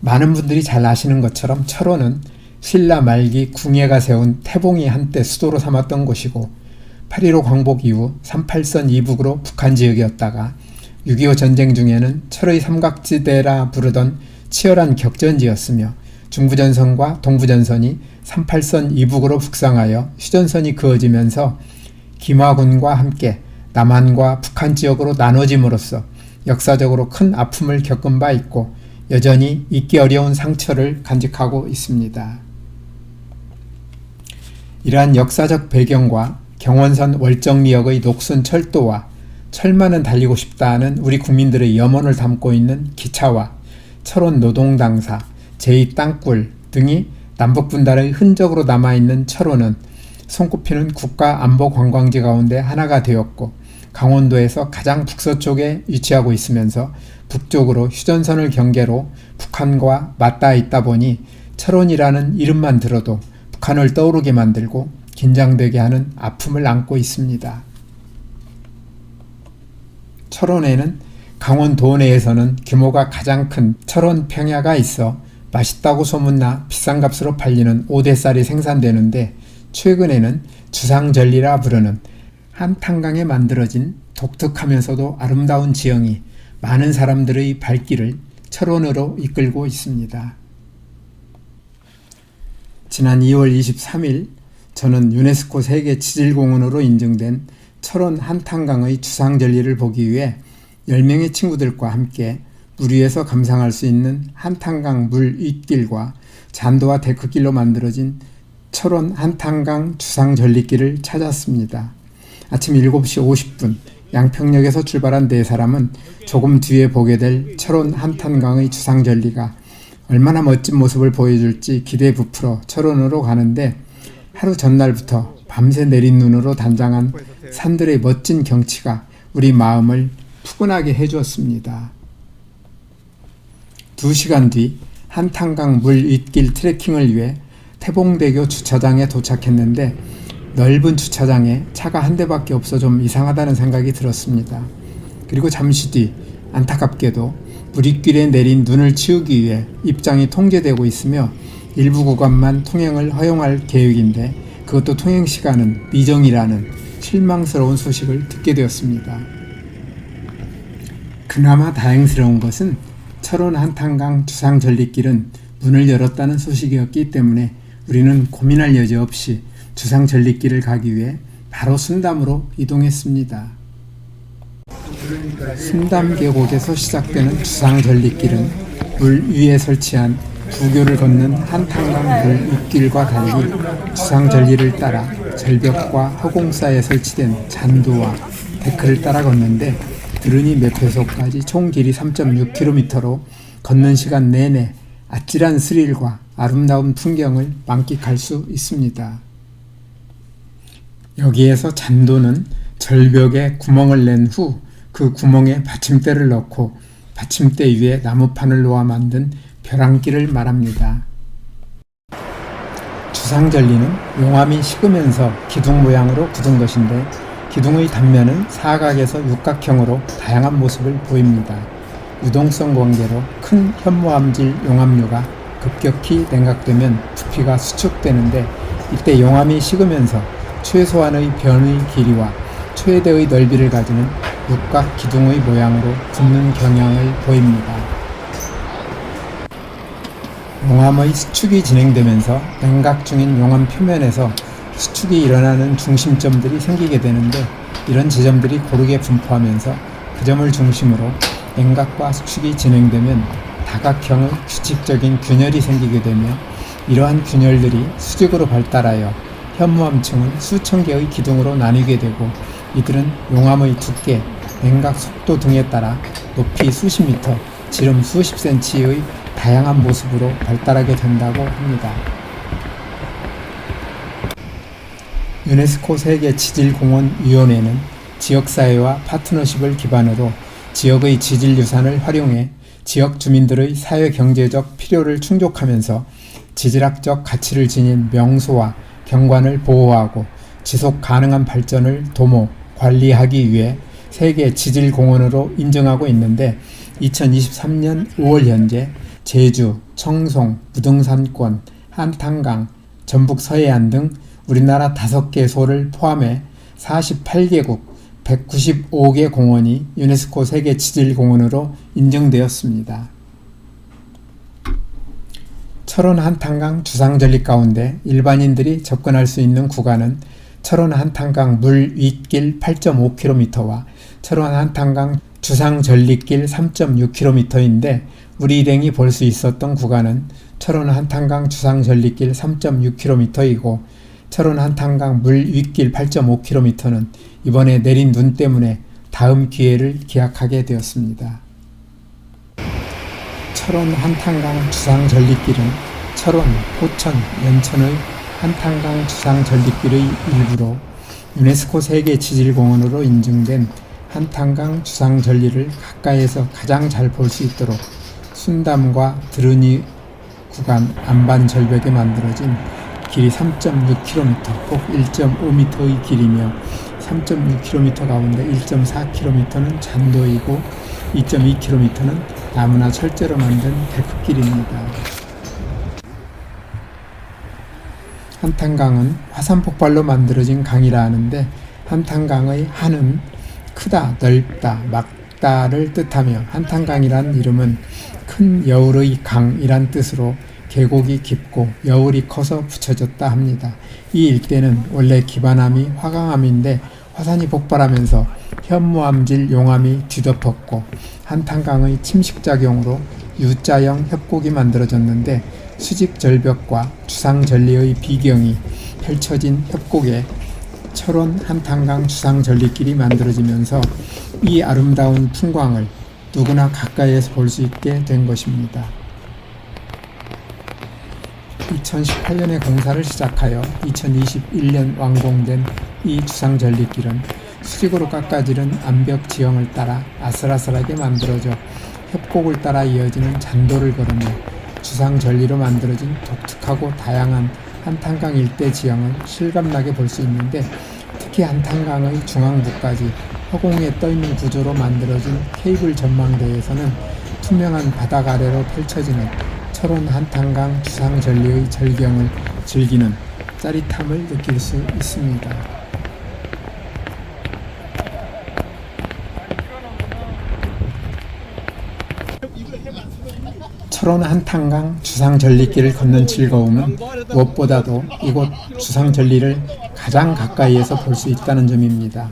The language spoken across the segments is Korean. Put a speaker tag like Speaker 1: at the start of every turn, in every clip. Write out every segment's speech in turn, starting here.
Speaker 1: 많은 분들이 잘 아시는 것처럼 철원은 신라 말기 궁예가 세운 태봉이 한때 수도로 삼았던 곳이고 8.15 광복 이후 38선 이북으로 북한 지역이었다가 6.25 전쟁 중에는 철의 삼각지대라 부르던 치열한 격전지였으며 중부전선과 동부전선이 38선 이북으로 북상하여 휴전선이 그어지면서 김화군과 함께 남한과 북한 지역으로 나눠짐으로써 역사적으로 큰 아픔을 겪은 바 있고 여전히 잊기 어려운 상처를 간직하고 있습니다. 이러한 역사적 배경과 경원선 월정리역의 녹슨 철도와 철만은 달리고 싶다는 우리 국민들의 염원을 담고 있는 기차와 철원 노동당사, 제2 땅굴 등이 남북 분단의 흔적으로 남아있는 철원은 손꼽히는 국가 안보 관광지 가운데 하나가 되었고 강원도에서 가장 북서쪽에 위치하고 있으면서 북쪽으로 휴전선을 경계로 북한과 맞닿아 있다 보니 철원이라는 이름만 들어도 북한을 떠오르게 만들고 긴장되게 하는 아픔을 안고 있습니다. 철원에는 강원 도 내에서는 규모가 가장 큰 철원 평야가 있어 맛있다고 소문나 비싼 값으로 팔리는 오대쌀이 생산되는데 최근에는 주상절리라 부르는 한탄강에 만들어진 독특하면서도 아름다운 지형이 많은 사람들의 발길을 철원으로 이끌고 있습니다. 지난 2월 23일 저는 유네스코 세계 지질공원으로 인증된 철원 한탄강의 주상절리를 보기 위해 10명의 친구들과 함께 물 위에서 감상할 수 있는 한탄강 물 윗길과 잔도와 데크길로 만들어진 철원 한탄강 주상절리길을 찾았습니다. 아침 7시 50분 양평역에서 출발한 네 사람은 조금 뒤에 보게 될 철원 한탄강의 주상절리가 얼마나 멋진 모습을 보여줄지 기대에 부풀어 철원으로 가는데 하루 전날부터 밤새 내린 눈으로 단장한 산들의 멋진 경치가 우리 마음을 푸근하게 해주었습니다. 두 시간 뒤 한탄강 물 윗길 트레킹을 위해 태봉대교 주차장에 도착했는데 넓은 주차장에 차가 한 대밖에 없어 좀 이상하다는 생각이 들었습니다. 그리고 잠시 뒤 안타깝게도 물윗길에 내린 눈을 치우기 위해 입장이 통제되고 있으며 일부 구간만 통행을 허용할 계획인데 그것도 통행 시간은 미정이라는 실망스러운 소식을 듣게 되었습니다. 그나마 다행스러운 것은 철원 한탄강 주상 전리길은 문을 열었다는 소식이었기 때문에 우리는 고민할 여지 없이 주상 전리길을 가기 위해 바로 순담으로 이동했습니다. 순담 계곡에서 시작되는 주상 전리길은 물 위에 설치한 부교를 걷는 한탄강 물 윗길과 달리 주상 전리를 따라 절벽과 허공사에 설치된 잔도와 데크를 따라 걷는데 드르니 매표소까지 총 길이 3.6km로 걷는 시간 내내 아찔한 스릴과 아름다운 풍경을 만끽할 수 있습니다. 여기에서 잔도는 절벽에 구멍을 낸 후 그 구멍에 받침대를 넣고 받침대 위에 나무판을 놓아 만든 벼랑길을 말합니다. 주상절리는 용암이 식으면서 기둥 모양으로 굳은 것인데 기둥의 단면은 사각에서 육각형으로 다양한 모습을 보입니다. 유동성 관계로 큰 현무암질 용암류가 급격히 냉각되면 부피가 수축되는데 이때 용암이 식으면서 최소한의 변의 길이와 최대의 넓이를 가지는 육각 기둥의 모양으로 굳는 경향을 보입니다. 용암의 수축이 진행되면서 냉각 중인 용암 표면에서 수축이 일어나는 중심점들이 생기게 되는데 이런 지점들이 고르게 분포하면서 그 점을 중심으로 냉각과 수축이 진행되면 다각형의 규칙적인 균열이 생기게 되며 이러한 균열들이 수직으로 발달하여 현무암층은 수천 개의 기둥으로 나뉘게 되고 이들은 용암의 두께, 냉각 속도 등에 따라 높이 수십 미터, 지름 수십 센치의 다양한 모습으로 발달하게 된다고 합니다. 유네스코 세계 지질공원위원회는 지역사회와 파트너십을 기반으로 지역의 지질유산을 활용해 지역 주민들의 사회-경제적 필요를 충족하면서 지질학적 가치를 지닌 명소와 경관을 보호하고 지속 가능한 발전을 도모, 관리하기 위해 세계 지질공원으로 인정하고 있는데 2023년 5월 현재 제주, 청송, 무등산권, 한탄강, 전북 서해안 등 우리나라 5개 소를 포함해 48개국 195개 공원이 유네스코 세계 지질공원으로 인정되었습니다. 철원 한탄강 주상절리 가운데 일반인들이 접근할 수 있는 구간은 철원 한탄강 물 윗길 8.5km와 철원 한탄강 주상전리길 3.6km인데 우리 일행이 볼 수 있었던 구간은 철원 한탄강 주상전리길 3.6km이고 철원 한탄강 물 윗길 8.5km는 이번에 내린 눈 때문에 다음 기회를 기약하게 되었습니다. 철원 한탄강 주상전리길은 철원, 포천, 연천의 한탄강 주상전리길의 일부로 유네스코 세계 지질공원으로 인증된 한탄강 주상전리를 가까이에서 가장 잘 볼 수 있도록 순담과 드르니 구간 안반 절벽에 만들어진 길이 3.6km, 폭 1.5m의 길이며 3.6km 가운데 1.4km는 잔도이고 2.2km는 나무나 철제로 만든 데크길입니다. 한탄강은 화산 폭발로 만들어진 강이라 하는데 한탄강의 한은 크다, 넓다, 막다를 뜻하며 한탄강이란 이름은 큰 여울의 강이란 뜻으로 계곡이 깊고 여울이 커서 붙여졌다 합니다. 이 일대는 원래 기반암이 화강암인데 화산이 폭발하면서 현무암질 용암이 뒤덮었고 한탄강의 침식작용으로 U자형 협곡이 만들어졌는데 수직 절벽과 주상 전리의 비경이 펼쳐진 협곡에 철원 한탄강 주상 전리길이 만들어지면서 이 아름다운 풍광을 누구나 가까이에서 볼 수 있게 된 것입니다. 2018년에 공사를 시작하여 2021년 완공된 이 주상 전리길은 수직으로 깎아지른 암벽 지형을 따라 아슬아슬하게 만들어져 협곡을 따라 이어지는 잔도를 걸으며 주상 전리로 만들어진 독특하고 다양한 한탄강 일대 지형을 실감나게 볼 수 있는데 특히 한탄강의 중앙부까지 허공에 떠있는 구조로 만들어진 케이블 전망대에서는 투명한 바닥 아래로 펼쳐지는 철원 한탄강 주상 전리의 절경을 즐기는 짜릿함을 느낄 수 있습니다. 철원 한탄강 주상전리길을 걷는 즐거움은 무엇보다도 이곳 주상전리를 가장 가까이에서 볼 수 있다는 점입니다.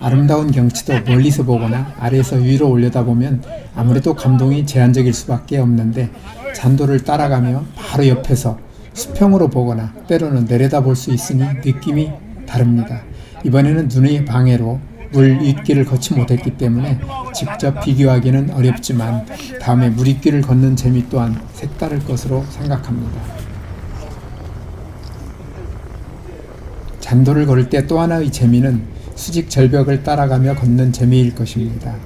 Speaker 1: 아름다운 경치도 멀리서 보거나 아래에서 위로 올려다보면 아무래도 감동이 제한적일 수밖에 없는데 잔도를 따라가며 바로 옆에서 수평으로 보거나 때로는 내려다볼 수 있으니 느낌이 다릅니다. 이번에는 눈의 방해로 물 윗길을 걷지 못했기 때문에 직접 비교하기는 어렵지만 다음에 물 윗길을 걷는 재미 또한 색다를 것으로 생각합니다. 잔도를 걸을 때 또 하나의 재미는 수직 절벽을 따라가며 걷는 재미일 것입니다.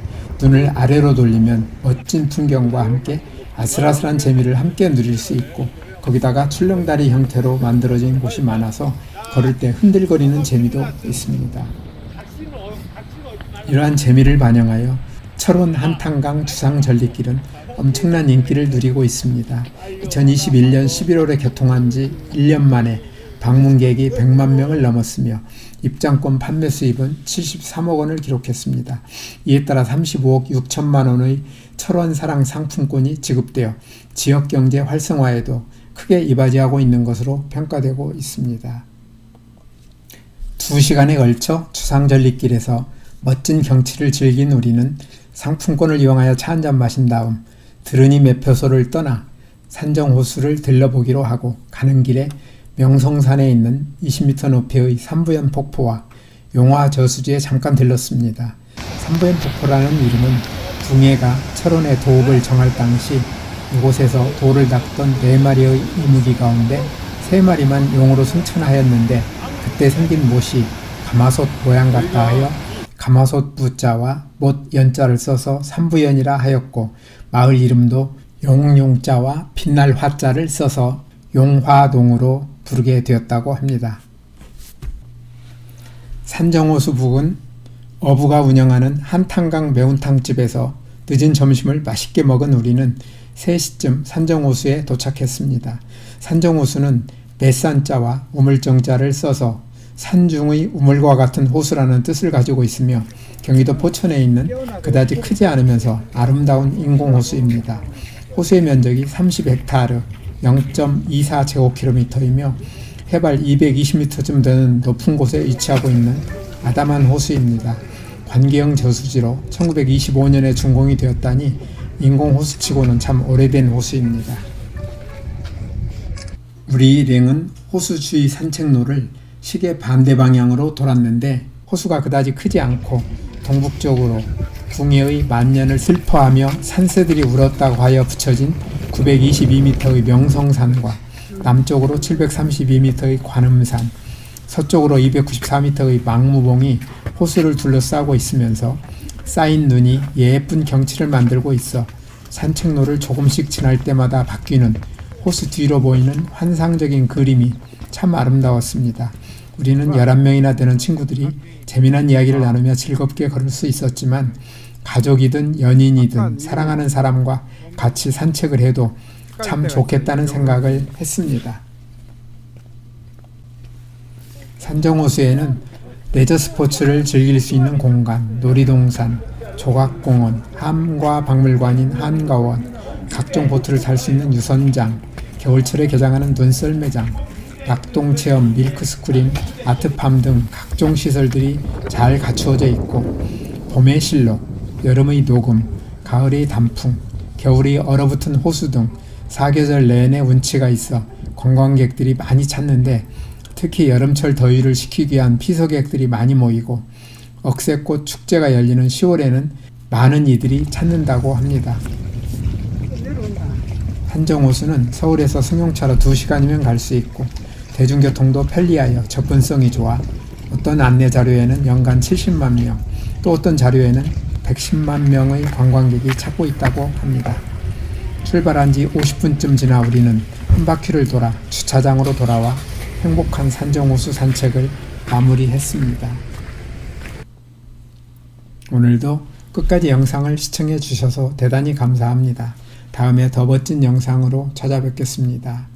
Speaker 1: 눈을 아래로 돌리면 멋진 풍경과 함께 아슬아슬한 재미를 함께 누릴 수 있고 거기다가 출렁다리 형태로 만들어진 곳이 많아서 걸을 때 흔들거리는 재미도 있습니다. 이러한 재미를 반영하여 철원 한탄강 주상 전리길은 엄청난 인기를 누리고 있습니다. 2021년 11월에 개통한 지 1년 만에 방문객이 100만 명을 넘었으며 입장권 판매 수입은 73억 원을 기록했습니다. 이에 따라 35억 6천만 원의 철원 사랑 상품권이 지급되어 지역 경제 활성화에도 크게 이바지하고 있는 것으로 평가되고 있습니다. 두 시간에 걸쳐 주상전리길에서 멋진 경치를 즐긴 우리는 상품권을 이용하여 차 한 잔 마신 다음 드르니 매표소를 떠나 산정호수를 들러보기로 하고 가는 길에 명성산에 있는 20m 높이의 삼부연 폭포와 용화 저수지에 잠깐 들렀습니다. 삼부연 폭포라는 이름은 붕해가 철원의 도읍을 정할 당시 이곳에서 돌을 닦던 네 마리의 이무기 가운데 세 마리만 용으로 승천하였는데 그때 생긴 못이 가마솥 모양 같다 하여 가마솥 부자와 못 연자를 써서 삼부연이라 하였고 마을 이름도 용용자와 빛날 화자를 써서 용화동으로 부르게 되었다고 합니다. 산정호수 북은 어부가 운영하는 한탄강 매운탕집에서 늦은 점심을 맛있게 먹은 우리는 3시쯤 산정호수에 도착했습니다. 산정호수는 배산자와 우물정자를 써서 산중의 우물과 같은 호수라는 뜻을 가지고 있으며 경기도 포천에 있는 그다지 크지 않으면서 아름다운 인공호수입니다. 호수의 면적이 30헥타르 0.24제곱킬로미터이며 해발 220m쯤 되는 높은 곳에 위치하고 있는 아담한 호수입니다. 관계형 저수지로 1925년에 준공이 되었다니 인공호수치고는 참 오래된 호수입니다. 우리 일행은 호수 주위 산책로를 시계 반대 방향으로 돌았는데 호수가 그다지 크지 않고 동북쪽으로 궁예의 만년을 슬퍼하며 산새들이 울었다고 하여 붙여진 922m의 명성산과 남쪽으로 732m의 관음산, 서쪽으로 294m의 망무봉이 호수를 둘러싸고 있으면서 쌓인 눈이 예쁜 경치를 만들고 있어 산책로를 조금씩 지날 때마다 바뀌는 호수 뒤로 보이는 환상적인 그림이 참 아름다웠습니다. 우리는 11명이나 되는 친구들이 재미난 이야기를 나누며 즐겁게 걸을 수 있었지만 가족이든 연인이든 사랑하는 사람과 같이 산책을 해도 참 좋겠다는 생각을 했습니다. 산정호수에는 레저 스포츠를 즐길 수 있는 공간, 놀이동산, 조각공원, 함과 박물관인 한가원, 각종 보트를 탈 수 있는 유선장, 겨울철에 개장하는 눈썰매장, 낙동체험, 밀크스크림, 아트팜 등 각종 시설들이 잘 갖추어져 있고 봄의 실록, 여름의 녹음, 가을의 단풍, 겨울의 얼어붙은 호수 등 사계절 내내 운치가 있어 관광객들이 많이 찾는데 특히 여름철 더위를 식히기 위한 피서객들이 많이 모이고 억새꽃 축제가 열리는 10월에는 많은 이들이 찾는다고 합니다. 한정호수는 서울에서 승용차로 2시간이면 갈 수 있고 대중교통도 편리하여 접근성이 좋아 어떤 안내 자료에는 연간 70만 명, 또 어떤 자료에는 110만 명의 관광객이 찾고 있다고 합니다. 출발한 지 50분쯤 지나 우리는 한 바퀴를 돌아 주차장으로 돌아와 행복한 산정호수 산책을 마무리했습니다. 오늘도 끝까지 영상을 시청해 주셔서 대단히 감사합니다. 다음에 더 멋진 영상으로 찾아뵙겠습니다.